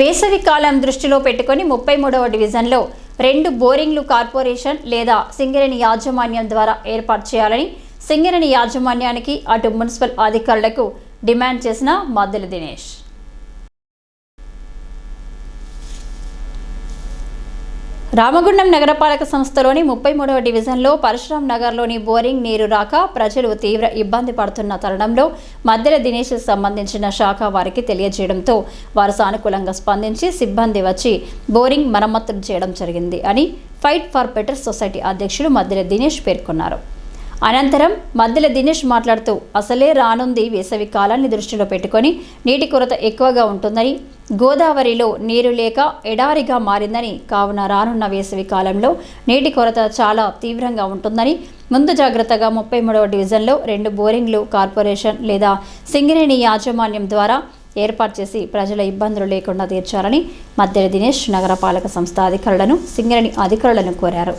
వేసవి కాలం దృష్టిలో పెట్టుకుని ముప్పై మూడవ డివిజన్లో రెండు బోరింగ్లు కార్పొరేషన్ లేదా సింగరేణి యాజమాన్యం ద్వారా ఏర్పాటు చేయాలని సింగరేణి యాజమాన్యానికి అటు మున్సిపల్ అధికారులకు డిమాండ్ చేసిన మద్దెల దినేష్. రామగుండం నగరపాలక సంస్థలోని ముప్పై మూడవ డివిజన్లో పరశురాం నగర్లోని బోరింగ్ నీరు రాక ప్రజలు తీవ్ర ఇబ్బంది పడుతున్న తరుణంలో మధ్యల దినేష్ సంబంధించిన శాఖ వారికి తెలియజేయడంతో వారు సానుకూలంగా స్పందించి సిబ్బంది వచ్చి బోరింగ్ మరమ్మతులు చేయడం జరిగింది అని ఫైట్ ఫర్ బెటర్ సొసైటీ అధ్యక్షుడు మధ్యల దినేష్ పేర్కొన్నారు. అనంతరం మద్దెల దినేష్ మాట్లాడుతూ అసలే రానుంది వేసవి కాలాన్ని దృష్టిలో పెట్టుకొని నీటి కొరత ఎక్కువగా ఉంటుందని గోదావరిలో నీరు లేక ఎడారిగా మారిందని కావున రానున్న వేసవి కాలంలో నీటి కొరత చాలా తీవ్రంగా ఉంటుందని ముందు జాగ్రత్తగా ముప్పై మూడవ డివిజన్లో రెండు బోరింగ్లు కార్పొరేషన్ లేదా సింగరేణి యాజమాన్యం ద్వారా ఏర్పాటు చేసి ప్రజల ఇబ్బందులు లేకుండా తీర్చాలని మధ్యల దినేష్ నగరపాలక సంస్థ అధికారులను సింగరేణి అధికారులను కోరారు.